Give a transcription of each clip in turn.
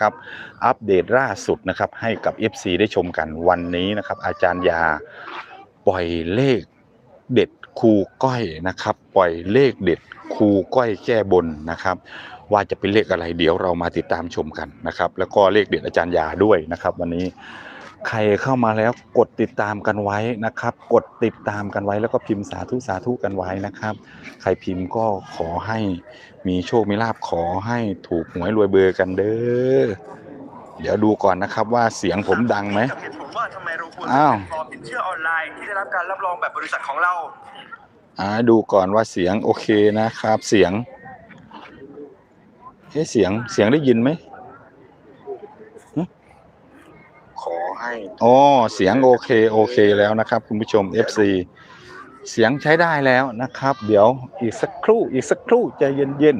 ครับอัปเดตล่าสุดนะครับให้กับ FC ได้ชมกันวันนี้นะครับ อาจารย์ยาปล่อยเลขเด็ดครูก้อยนะครับ ปล่อยเลขเด็ดครูก้อยแก้บนนะครับ ว่าจะเป็นเลขอะไรเดี๋ยวเรามาติดตามชมกันนะครับ แล้วก็เลขเด็ดอาจารย์ยาด้วยนะครับ วันนี้ ใครเข้ามาแล้วกดติดตามกันไว้นะครับ กดติดตามกันไว้แล้วก็พิมพ์สาธุสาธุกันไว้นะครับ ใครพิมพ์ก็ขอให้มีโชคมีลาบขอให้ถูกหวยรวยเบอร์กันเด้อเดี๋ยวดูก่อนนะครับว่าเสียงผมดังไหมกับเหตุผลว่าทำไมเราควรอ้าวเป็นฟอร์มสินเชื่อออนไลน์ที่ได้รับการรับรองแบบบริษัทของเราอ่าดูก่อนว่าเสียงโอเคนะครับ เสียงเอ๊ะเสียงเสียงได้ยินไหมหึขอ ให้อ๋อเสียงโอเคโอเคแล้วนะครับ คุณผู้ชม FC เสียงใช้ได้แล้วนะครับ เดี๋ยวอีกสักครู่อีกสักครู่ใจเย็น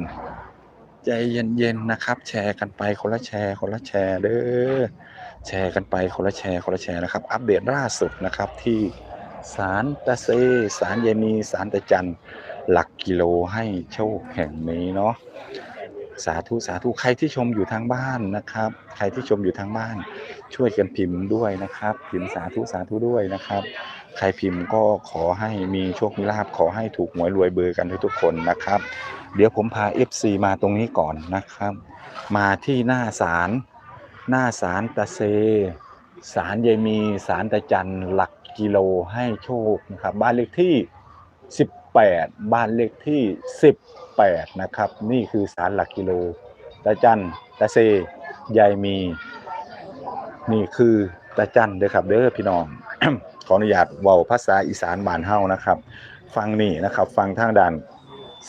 ๆใจเย็นๆนะครับ แชร์กันไปคนละแชร์คนละแชร์เด้อแชร์กันไปคนละแชร์คนละแชร์นะครับ อัปเดตล่าสุดนะครับที่สารตะเซสารเยมีสารตะจันหลักกิโลให้โชคแห่งนี้เนาะ สาธุสาธุใครที่ชมอยู่ทางบ้านนะครับ ใครที่ชมอยู่ทางบ้าน ช่วยกันพิมพ์ด้วยนะครับ พิมพ์สาธุสาธุด้วยนะครับ ใครพิมพ์ก็ขอให้มีโชคมีลาภขอให้ถูกหวยรวยเบอร์กันทุกๆคนนะครับ เดี๋ยวผมพา FC มาตรงนี้ก่อนนะครับ มาที่หน้าศาลหน้าศาลตะเซสารยายมีสารตะจันหลักกิโลให้โชคนะครับ บ้านเลขที่ 18 บ้านเลขที่ 8 นะครับ นี่คือสารหลักกิโลตะจันตะเซยายมี นี่คือตะจันเด้อครับเด้อพี่น้อง ขออนุญาตเว้าภาษาอีสานบ้านเฮานะครับ ฟังนี่นะครับฟังทางด้าน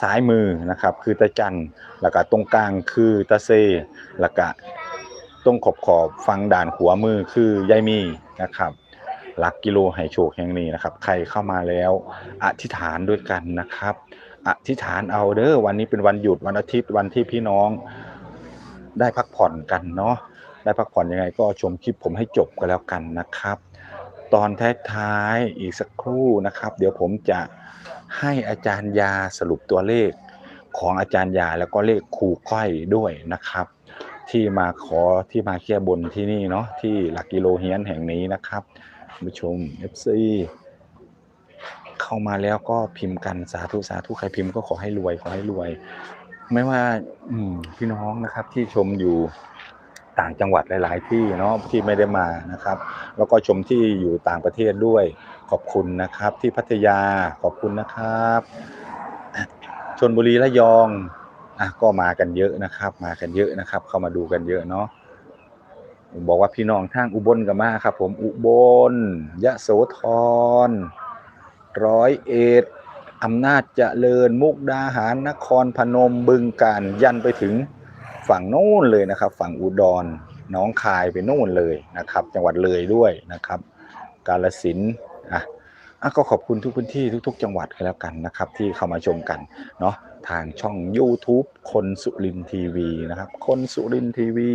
ซ้ายมือนะครับ คือตะจันแล้วก็ตรงกลางคือตะเซแล้วก็ตรงขอบขอบฟังด่านขวามือคือยายมีนะครับหลักกิโลให้โชคแห่งนี้นะครับ ใครเข้ามาแล้วอธิษฐานด้วยกันนะครับ อธิษฐานเอาเด้อวันนี้เป็นวันหยุดวันอาทิตย์วันที่พี่น้อง ได้พักผ่อนกันเนาะได้พักผ่อนยังไงก็ชมคลิปผมให้จบกันแล้วกันนะครับ ตอนท้ายๆอีกสักครู่นะครับ เดี๋ยวผมจะให้อาจารย์ยาสรุปตัวเลขของอาจารย์ยาแล้วก็เลขครูก้อยด้วยนะครับ ที่มาขอที่มาแก้บนที่นี่เนาะที่หลักกิโลเฮียนแห่งนี้นะครับผู้ชม FC เข้ามาแล้วก็พิมพ์กันสาธุสาธุใครพิมพ์ก็ขอให้รวยขอให้รวย ไม่ว่า อืพี่น้องนะครับ ที่ชมอยู่ต่างจังหวัดหลาย ๆ ที่เนาะที่ไม่ได้มานะครับ แล้วก็ชมที่อยู่ต่างประเทศด้วย ขอบคุณนะครับ ที่พัทยาขอบคุณนะครับชนบุรีระยองอะก็มากันเยอะนะครับ มากันเยอะนะครับ เข้ามาดูกันเยอะเนาะบอกว่าพี่น้องทางอุบลกันมาครับ ผมอุบลยะโสธร ร้อยเอ็ดอำนาจเจริญมุกดาหารนครพนมบึงการยันไปถึงฝั่งโน้นเลยนะครับ ฝั่งอุดรน้องคายไปโน่นเลยนะครับ จังหวัดเลยด้วยนะครับ กาลสินอะอะก็ขอบคุณทุกพื้นที่ทุก ๆ จังหวัดกันแล้วกันนะครับ ที่เข้ามาชมกันเนาะทางช่อง YouTube คนสุรินทีวีนะครับ คนสุรินทีวี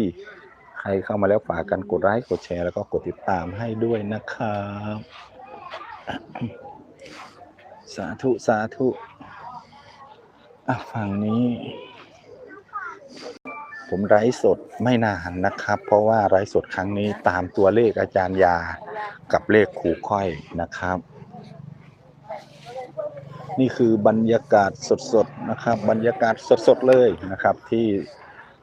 ใครเข้ามาแล้วฝากกันกดไลค์กดแชร์แล้วก็กดติดตามให้ด้วยนะครับ สาธุ สาธุอะฝั่งนี้ ผมไร้สดไม่นานนะครับ เพราะว่าไร้สดครั้งนี้ตามตัวเลขอาจารย์ยากับเลขขู่ค่อยนะครับ นี่คือบรรยากาศสดๆนะครับ บรรยากาศสดๆเลยนะครับ ที่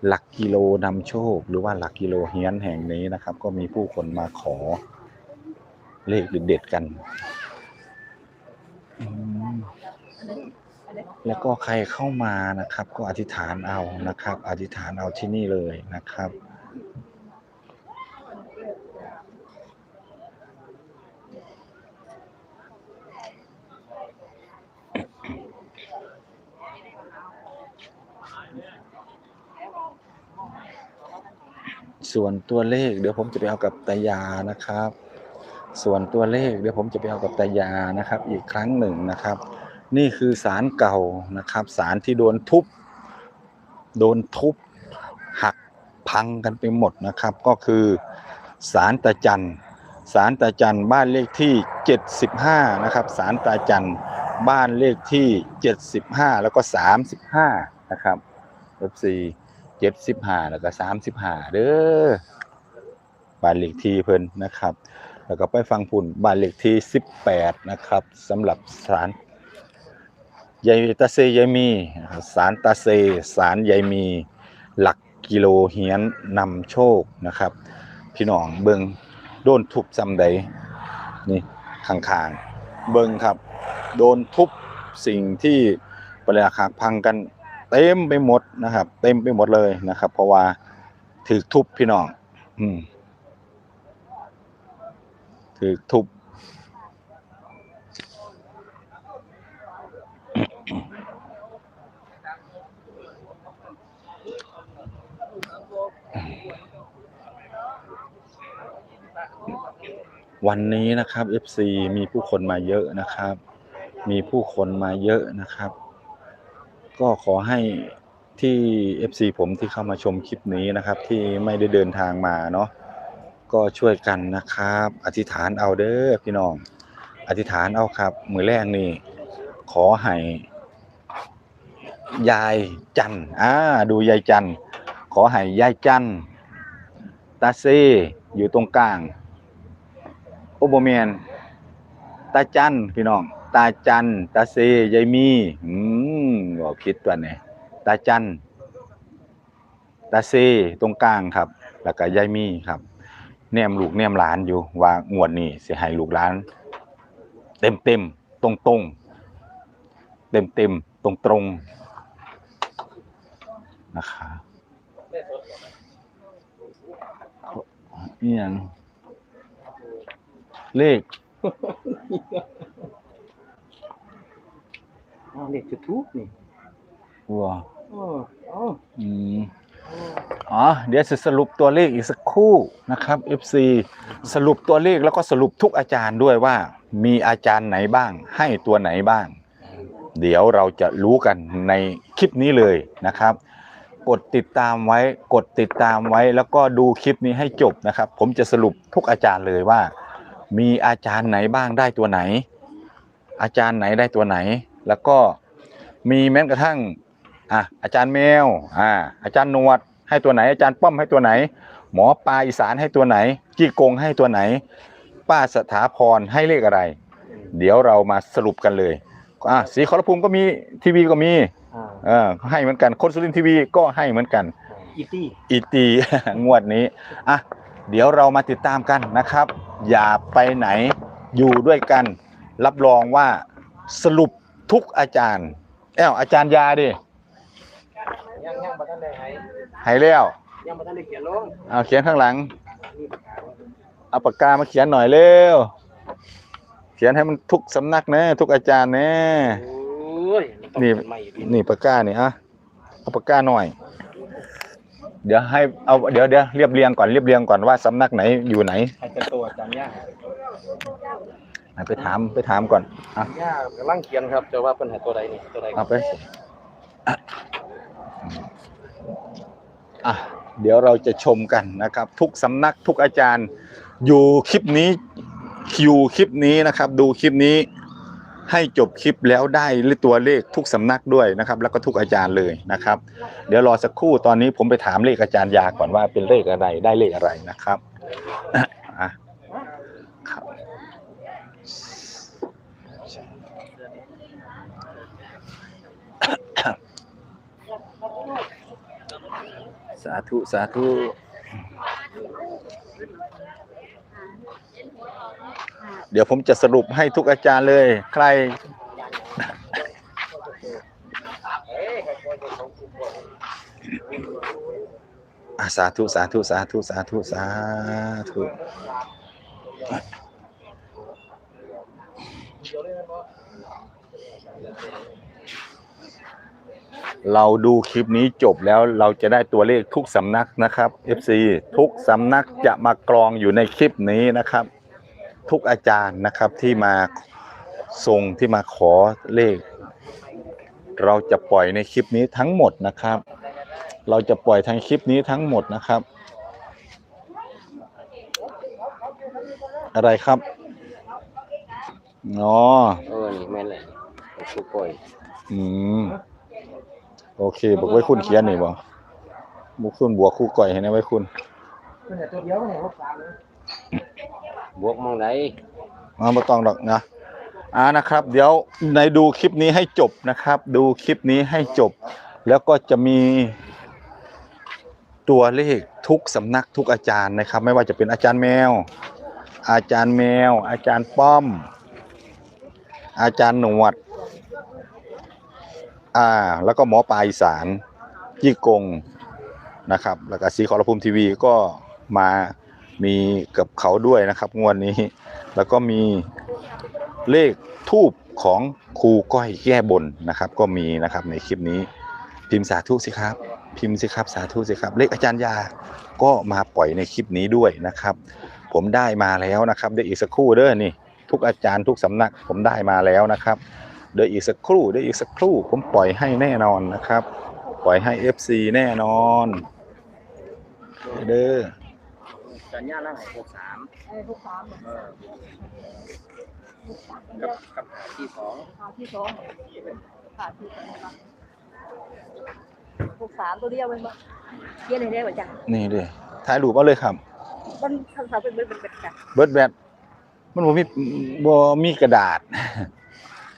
หลักกิโลนำโชค หรือว่าหลักกิโลเฮียนแห่งนี้นะครับ ก็มีผู้คนมาขอเลขเด็ดๆกัน แล้วก็ใครเข้ามานะครับ ก็อธิษฐานเอานะครับ อธิษฐานเอาที่นี่เลยนะครับส่วนตัวเลขเดี๋ยวผมจะไปเอากับตายานะครับ ส่วนตัวเลขเดี๋ยวผมจะไปเอากับตายานะครับอีกครั้งหนึ่งนะครับ นี่คือสารเก่านะครับสารที่โดนทุบ โดนทุบหักพังกันไปหมดนะครับ ก็คือสารตาจันสารตาจันบ้านเลขที่ 75 นะครับสารตาจันบ้านเลขที่ 75 แล้วก็ 35 นะครับ FC เจ็ดสิบห้าแล้วก็สามสิบห้าเด้อบ้านเลขที่เพิ่นนะครับ แล้วก็ไปฟังพุ่นบ้านเลขที่สิบแปดนะครับสำหรับศาลยายตาเซยายมีนะครับศาลตาเซศาลยายมี หลักกิโลเฮียนนำโชคนะครับ พี่น้องเบิงโดนทุบจำใดนี่ข้างๆเบิงครับ โดนทุบสิ่งที่ปริราคาพังกันเต็มไปหมดนะครับ เต็มไปหมดเลยนะครับ เพราะว่าถือทุบพี่น้อง อืม ถือทุบวันนี้นะครับ FC มีผู้คนมาเยอะนะครับ มีผู้คนมาเยอะนะครับ ก็ขอให้ที่ FC ผมที่เข้ามาชมคลิปนี้นะครับ ที่ไม่ได้เดินทางมาเนาะ ก็ช่วยกันนะครับ อธิษฐานเอาเด้อพี่น้อง อธิษฐานเอาครับ มือแรกนี่ขอให้ยายจันอ่าดูยายจันขอให้ยายจันตาเซอยู่ตรงกลางโอโบเมียนตาจันพี่น้อง ตาจันตาเซยายมีอืมบอกผิดตัวเนี่ยตาจันตาเซตรงกลางครับ แล้วก็ยายมีครับ แนมลูกแนมหลานอยู่ว่างวดนี้สิให้ลูกหลาน เต็มเต็มตรงตรงเต็มเต็มตรงตรงๆนะครับนี่ยังเลขอ้าวเด็กจุดทูบนี่วัวอ๋ออ๋ออืม อ๋อเดี๋ยวจะสรุปตัวเลขอีกสักคู่นะครับ FC สรุปตัวเลขแล้วก็สรุปทุกอาจารย์ด้วยว่า มีอาจารย์ไหนบ้าง ให้ตัวไหนบ้าง เดี๋ยวเราจะรู้กันในคลิปนี้เลยนะครับ กดติดตามไว้กดติดตามไว้แล้วก็ดูคลิปนี้ให้จบนะครับ ผมจะสรุปทุกอาจารย์เลยว่า มีอาจารย์ไหนบ้างได้ตัวไหน อาจารย์ไหนได้ตัวไหน แล้วก็มีแม้กระทั่งอะอาจารย์แมวอ่าอาจารย์นวด ให้ตัวไหน อาจารย์ป้อมให้ตัวไหน หมอปลาอีสานให้ตัวไหน จี้กงให้ตัวไหน ป้าสถาพรให้เลขอะไร เดี๋ยวเรามาสรุปกันเลยอะสีขอรภูมิก็มีทีวีก็มีอ่าเออให้เหมือนกันคนสุรินทร์ทีวีก็ให้เหมือนกันอีตี้อีตีงวดนี้อะเดี๋ยวเรามาติดตามกันนะครับ อย่าไปไหนอยู่ด้วยกัน รับรองว่าสรุปทุกอาจารย์แอ้วอาจารย์ยาดิ ยังยังบัทันได้ให้ให้แล้วยังบัทันได้เขียนลงเอาเขียนข้างหลังนี่ปากกาเอาปากกามาเขียนหน่อยเร็ว เขียนให้มันทุกสำนักแน่ทุกอาจารย์แน่โอ้ยต้องนี่เขียใหม่อีกนี่ปากกานี่อะเอาปากกาหน่อย เดี๋ยวให้เอาเดี๋ยวเดี๋ยวเรียบเรียงก่อนเรียบเรียงก่อนว่าสำนักไหนอยู่ไหนให้เป็นตัวอาจารย์ย่าอะไปถามไปถามก่อนอะย่ากำลังเขียนครับจะว่าเพิ่นให้ตัวใดนี่ตัวใดเอาไปอะอะ เดี๋ยวเราจะชมกันนะครับ ทุกสำนักทุกอาจารย์ อยู่คลิปนี้อยู่คลิปนี้นะครับ ดูคลิปนี้ให้จบคลิปแล้วได้ตัวเลขทุกสำนักด้วยนะครับ แล้วก็ทุกอาจารย์เลยนะครับ เดี๋ยวรอสักครู่ตอนนี้ผมไปถามเลขอาจารย์ยาก่อนว่าเป็นเลขอะไรได้เลขอะไรนะครับ สาธุ สาธุเดี๋ยวผมจะสรุปให้ทุกอาจารย์เลย ใคร สาธุ สาธุ สาธุ สาธุ สาธุ เราดูคลิปนี้จบแล้วเราจะได้ตัวเลขทุกสำนักนะครับ FC ทุกสำนักจะมากรองอยู่ในคลิปนี้นะครับ ทุกอาจารย์นะครับที่มาส่งที่มาขอเลข เราจะปล่อยในคลิปนี้ทั้งหมดนะครับ เราจะปล่อยทางคลิปนี้ทั้งหมดนะครับ อะไรครับอ๋อเออนี่แม่นเลยผู้ป่วยอืม โอเคบอกไว้คุณเขียนนี่บ่บุกคุณบวกคู่ก่อยให้นะไว้คุณเพิ่นให้ตัวเดียวเนี่ยหกสามเลยบวกมองไหนมาบ่ต้องดอกนะอ่านะครับ เดี๋ยวในดูคลิปนี้ให้จบนะครับ ดูคลิปนี้ให้จบ แล้วก็จะมีตัวเลขทุกสำนักทุกอาจารย์นะครับ ไม่ว่าจะเป็นอาจารย์แมว อาจารย์แมว อาจารย์ป้อม อาจารย์หนวด อ่าแล้วก็หมอปลายสารยี่กงนะครับ แล้วก็สีขอรภูมิทีวีก็มามีกับเขาด้วยนะครับงวดนี้ แล้วก็มีเลขทูบของครูก้อยแก้บนนะครับ ก็มีนะครับในคลิปนี้พิมพ์สาธุสิครับ พิมพ์สิครับสาธุสิครับ เลขอาจารย์ยาก็มาปล่อยในคลิปนี้ด้วยนะครับ ผมได้มาแล้วนะครับเดี๋ยวอีกสักครู่เด้อนี่ ทุกอาจารย์ทุกสำนักผมได้มาแล้วนะครับ ดี๋ยวอีกสักครู่เดี๋ยวอีกสักครู่ผมปล่อยให้แน่นอนนะครับ ปล่อยให้ FC แน่นอนเด้อสัญญาแล้วให้หกสามไอ้ทุกสามกับกับหาที่สองขาที่สองขาที่สองครับทุกสามตัวเดียวเป็นบ่เย็นให้ได้บ่จังนี่เด้อถ่ายรูปเอาเลยครับมันทำสามเป็นเป็นเป็นจังเบิร์ดแบทมันบ่มีบ่มีกระดาษ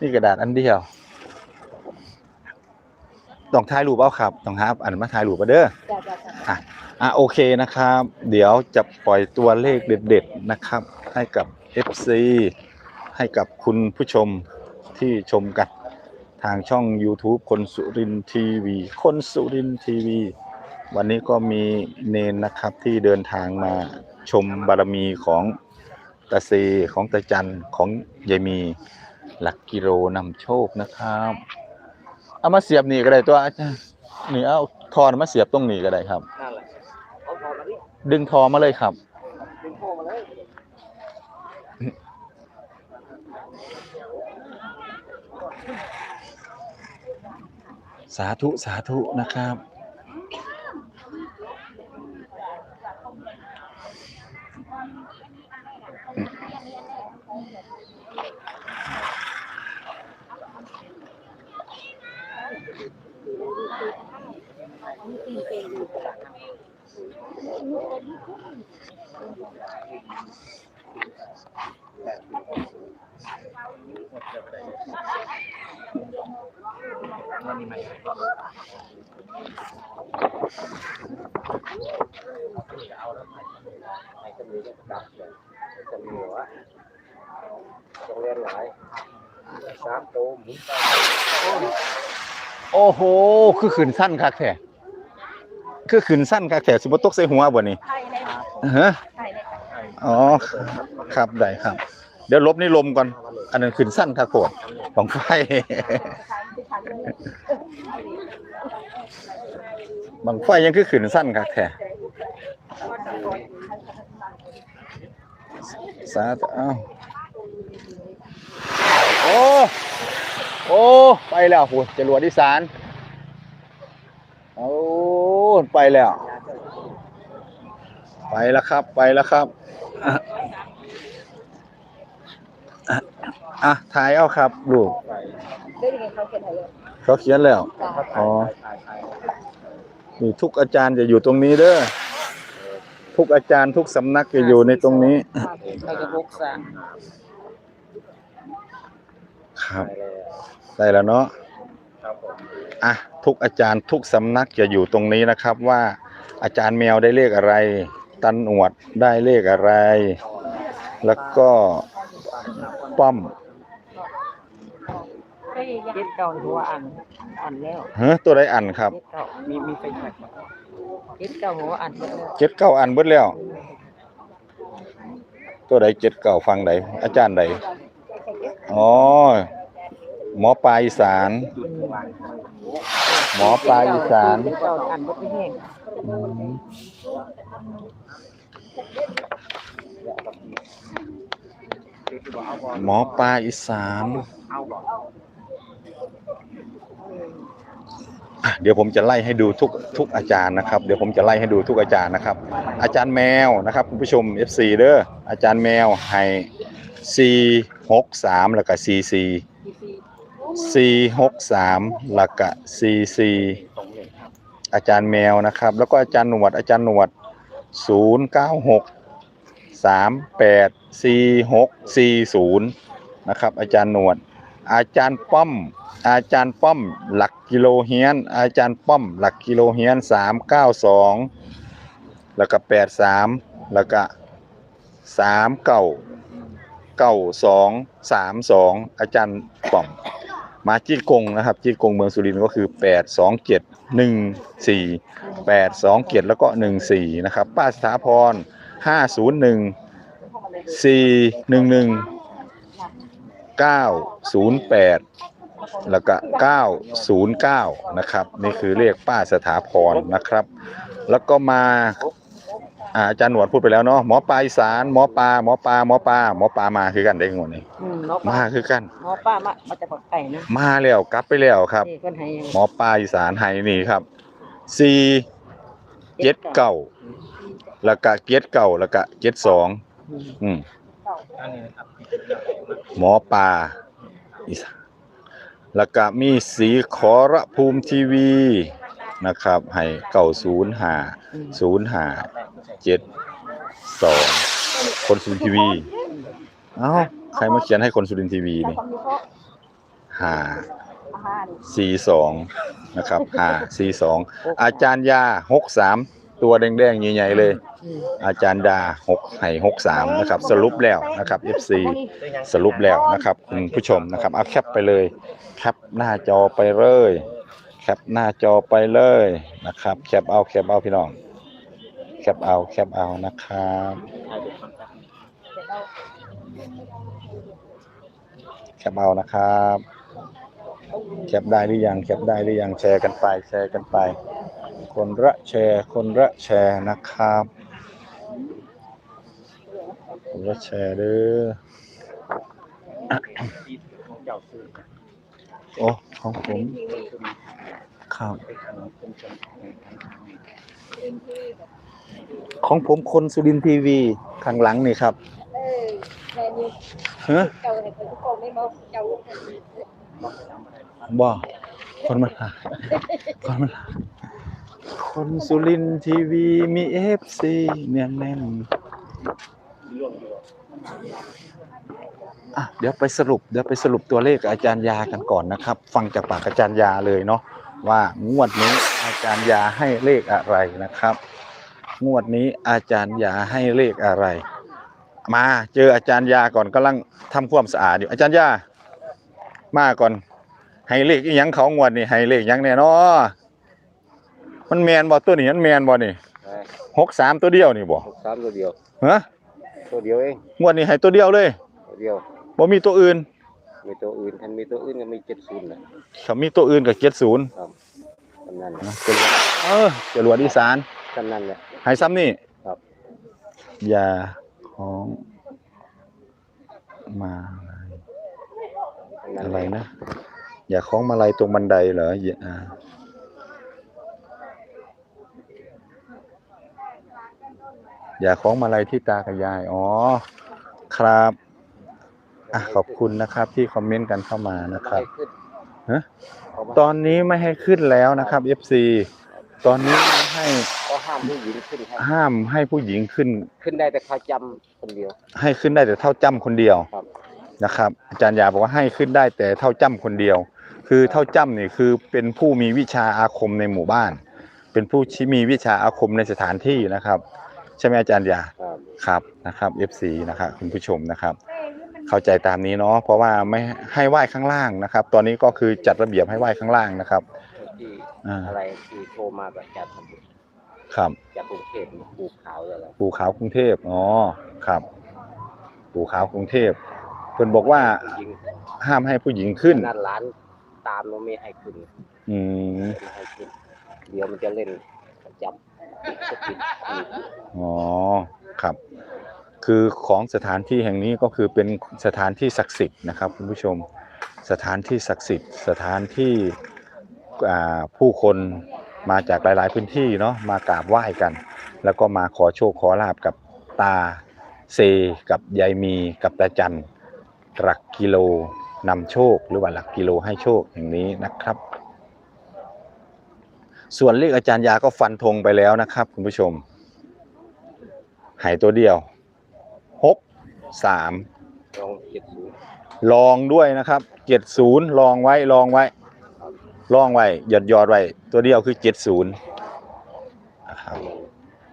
มีกระดาษอันเดียวต้องถ่ายรูปเอาครับต้องหาอันมาถ่ายรูปมาเด้อจ้าจ้าจ้าอะอะโอเคนะครับ เดี๋ยวจะปล่อยตัวเลขเด็ดๆนะครับ ให้กับ FC ให้กับคุณผู้ชมที่ชมกันทางช่อง YouTube คนสุรินทีวีคนสุรินทีวี วันนี้ก็มีเนนนะครับที่เดินทางมาชมบารมีของตาเซของตาจันของยายมี หลักกิโลนำโชคนะครับ เอามาเสียบนี่ก็ได้ตัวอาจารย์นี่เอาทอนมาเสียบตรงนี้ก็ได้ครับ นั่นแหละเอาทอมาดิดึงทอมาเลยครับ ดึงโทรมาเลยสาธุสาธุนะครับ มันมีไหมเอาแล้วไหนจะมีก็ดับเลยจะมีหัวต้องเรียนหลายสาม โอ้โห คือขืนสั้นคักแท้ คือขืนสั้นคักแท้สิบ่ตกใส่หัวบ่นี่ไทยได้ฮะไทยได้อ๋อครับได้ครับ เดี๋ยวลบนี่ลมก่อน อันนั้นขืนสั้นคักโคตรของไฟ บางไฟยังคือขืนสั้นคักแท้สาธุอ้าโอ้โอ้ ไปแล้วโหจรวดอีสาน โอ้ ไปแล้ว ไปแล้วครับ ไปแล้วครับอะอะอะถ่ายเอาครับลูกได้ยังไงเขาเขียนให้เลยเขาเขียนแล้วจ้าอ๋อนี่ทุกอาจารย์จะอยู่ตรงนี้เด้อทุกอาจารย์ทุกสำนักจะอยู่ในตรงนี้เราจะบกสามครับ ได้แล้วเนาะครับผม อะทุกอาจารย์ทุกสำนักจะอยู่ตรงนี้นะครับว่าอาจารย์แมวได้เลขอะไร ตันอวดได้เลขอะไร แล้วก็ป้อมเจ็ดเก้าหัวอันอันแล้วเฮ้ตัวใดอันครับเจ็ดเก้ามีมีไฟแท็กเจ็ดเก้าหัวอันแล้วเจ็ดเก้าอันเบิดแล้ว ตัวใดเจ็ดเก้าฟังใดอาจารย์ใดอ๋อ หมอปลาอีสาน หมอปลาอีสานหมอปลาอีสานเดี๋ยวผมจะไล่ให้ดูทุกทุกอาจารย์นะครับ เดี๋ยวผมจะไล่ให้ดูทุกอาจารย์นะครับ อาจารย์แมวนะครับคุณผู้ชม FC เด้ออาจารย์แมวให้4 6 3แล้วก็4 4 สี่หกสามหลักอะสี่สี่อาจารย์แมวนะครับ แล้วก็อาจารย์หนวดอาจารย์หนวดศูนย์เก้าหกสามแปดสี่หกสี่ศูนย์นะครับ อาจารย์หนวด อาจารย์ป้อม อาจารย์ป้อม หลักกิโลเฮียน อาจารย์ป้อม หลักกิโลเฮียนสามเก้าสองแล้วก็แปดสามแล้วก็สามเก้าเก้าสองสามสองอาจารย์ป้อม มาจีดกงนะครับจีดกงเมืองสุรินทร์ก็คือ 8 2 7 1 4 8 2 7 แล้วก็ 1 4 นะครับ ป้าสถาพร 501 411 908 แล้วก็ 909 นะครับ นี่คือเลขป้าสถาพรนะครับ แล้วก็มา อาอาจารย์หนวดพูดไปแล้วเนาะหมอปลาอีสานหมอปลาหมอปลาหมอปลาหมอปลามาคือกันได้งวดนี้อืมหมอป้ามาคือกัน หมอป้ามามาจากปากไก่นะมาแล้วกลับไปแล้วครับ นี่เพิ่นให้หมอปลาอีสานไห้นี่ครับสี่เจ็ดเก่าแล้วก็เจ็ดเก่าแล้วก็เจ็ดสองอืมอืมอันนี้นะครับหมอปลาอีสานแล้วก็มีสีขอระภูมิทีวีนะครับ ให้เก่าศูนย์หาอืม ศูนย์หาเจ็ดสองคนสุรินทร์ทีวีเอ้าใครมาเขียนให้คนสุรินทร์ทีวีนี่หาสี่สองนะครับอ่าสี่สองอาจารย์ยาหกสามตัวแดงๆใหญ่ๆเลยอืมอาจารย์ดาหกไห่หกสามนะครับ สรุปแล้วนะครับ FC สรุปแล้วนะครับคุณผู้ชมนะครับเอาแคปไปเลยแคปหน้าจอไปเลยแค ปหน้าจอไปเลยนะครับ แคปเอาแคปเอาพี่น้อง แคปเอาแคปเอานะครับแคปเอานะครับ แคปได้หรือยังแคปได้หรือยังแชร์กันไปแชร์กันไป คนละแชร์คนละแชร์นะครับคนละแชร์เด้อเจ้าซื้อโอ้ของผม ครับ ของผมคนสุรินทร์ทีวีข้างหลังนี่ครับเออแม่นี่ฮะเจ้าให้คนทุกคนไม่บอกเจ้าบ่คนมาหาคนมาหาคนสุรินทร์ทีวีมีเอฟซีเนียนแน่นอะเดี๋ยวไปสรุปเดี๋ยวไปสรุปตัวเลขกับอาจารย์ยากันก่อนนะครับ ฟังจากปากอาจารย์ยาเลยเนาะ ว่างวดนี้อาจารย์ยาให้เลขอะไรนะครับ งวดนี้อาจารย์ยาให้เลขอะไร มาเจออาจารย์ยาก่อนกำลังทำความสะอาดอยู่อาจารย์ยามาก่อนให้เลขอีหยังเขางวดนี่ให้เลขหยังแน่นอมันแมนบ่ตัวนี้มันแมนบ่นี่หกสามตัวเดียวนี่บ่หกสามตัวเดียวฮะตัวเดียวเองงวดนี้ให้ตัวเดียวเลยตัวเดียวบ่มีตัวอื่น มีตัวอื่นท่านมีตัวอื่นก็มีเจ็ดศูนย์นะเขามีตัวอื่นกับเจ็ดศูนย์กำนันเออจรวดอีสานกำนันเนี่ยให้ซ้ำนี่ครับยาของมาลัยกำนันอะไรนะ อย่าคล้องมาลัยตรงบันไดเหรออย่าอ่าอย่าคล้องมาลัยที่ตากับยาย อ๋อ ครับ อะขอบคุณนะครับที่คอมเมนต์กันเข้ามานะครับขึ้นฮะเขาบอกตอนนี้ไม่ให้ขึ้นแล้วนะครับ FC ตอนนี้ไม่ให้ก็ห้ามผู้หญิงขึ้นครับห้ามให้ผู้หญิงขึ้น ขึ้นได้แต่เขาจำคนเดียว ให้ขึ้นได้แต่เท่าจ้ำคนเดียวครับนะครับ อาจารย์ยาบอกว่าให้ขึ้นได้แต่เท่าจ้ำคนเดียว คือเท่าจ้ำนี่คือเป็นผู้มีวิชาอาคมในหมู่บ้าน เป็นผู้ที่มีวิชาอาคมในสถานที่นะครับ ใช่ไหมอาจารย์ยาครับครับนะครับ FC นะครับคุณผู้ชมนะครับ เข้าใจตามนี้เนาะเพราะว่าไม่ให้ไหว้ข้างล่างนะครับ ตอนนี้ก็คือจัดระเบียบให้ไหว้ข้างล่างนะครับที่อ่าอะไรที่โทรมาแบบจากทำบุญครับจากกรุงเทพปลูกขาวอะไรปูขาวกรุงเทพอ๋อครับปูขาวกรุงเทพเพิ่นบอกว่าผู้หญิงห้ามให้ผู้หญิงขึ้นนั่นร้านตามเราไม่ให้ขึ้น อืมไม่ให้ขึ้นเดี๋ยวมันจะเล่นประจำจะปิดอีกอ๋อ คือของสถานที่แห่งนี้ก็คือเป็นสถานที่ศักดิ์สิทธิ์นะครับคุณผู้ชมสถานที่ศักดิ์สิทธิ์ สถานที่ผู้คนมาจากหลาย ๆ พื้นที่เนาะมากราบไหว้กัน แล้วก็มาขอโชคขอลาบกับตาเซกับยายมีกับตาจันหลักกิโลนำโชคหรือว่าหลักกิโลให้โชคอย่างนี้นะครับ ส่วนเลขอาจารย์ยาก็ฟันธงไปแล้วนะครับ คุณผู้ชมหายตัวเดียว สามลองเจ็ดศูนย์ลองด้วยนะครับเจ็ดศูนย์ลองไว้ลองไว้ลองไว้หยอดหยอดไว้ตัวเดียวคือเจ็ดศูนย์นะครับ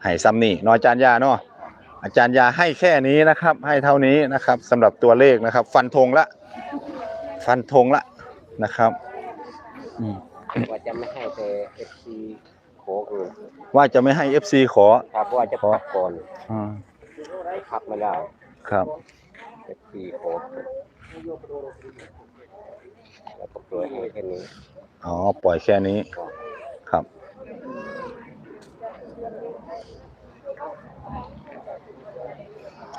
ให้ซ้ำนี่เนาะอาจารย์ยาเนาะอาจารย์ยาให้แค่นี้นะครับ ให้เท่านี้นะครับสำหรับตัวเลขนะครับ ฟันธงละ ฟันธงละนะครับอืม ว่าจะไม่ให้แต่เอฟซีขอเกินว่าจะไม่ให้ FC ขอครับว่าจะพักก่อนอ่าพักไม่ได้ ครับเอฟซีขอแล้วก็ปล่อยให้แค่นี้อ๋อปล่อยแค่นี้ ครับ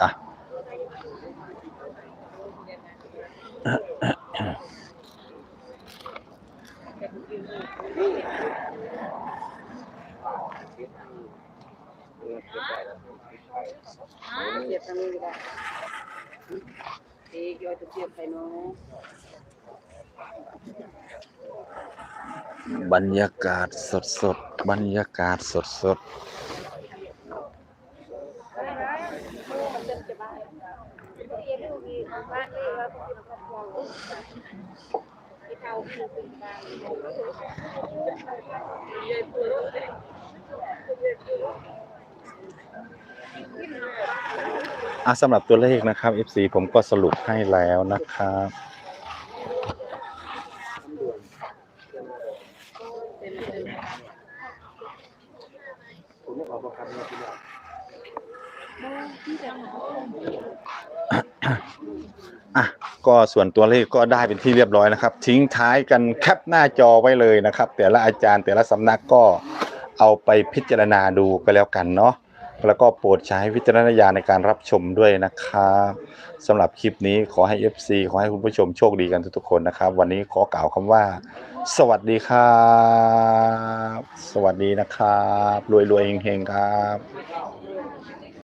อะ เสียบทางนี้ก็ได้เอ๊ยยอยจะเสียบไปเนาะบรรยากาศสดสดบรรยากาศสดสดๆ อะสำหรับตัวเลขนะครับ FC ผมก็สรุปให้แล้วนะครับอะก็ส่วนตัวเลขก็ได้เป็นที่เรียบร้อยนะครับ ทิ้งท้ายกันแคปหน้าจอไว้เลยนะครับ แต่ละอาจารย์แต่ละสำนักก็เอาไปพิจารณาดูก็แล้วกันเนาะ แล้วก็โปรดใช้วิจารณญาณในการรับชมด้วยนะครับสำหรับคลิปนี้ขอให้ FC ขอให้คุณผู้ชมโชคดีกันทุกๆคนนะครับ วันนี้ขอกล่าวคำว่า สวัสดีครับ สวัสดีนะครับรวยๆเฮงๆครับ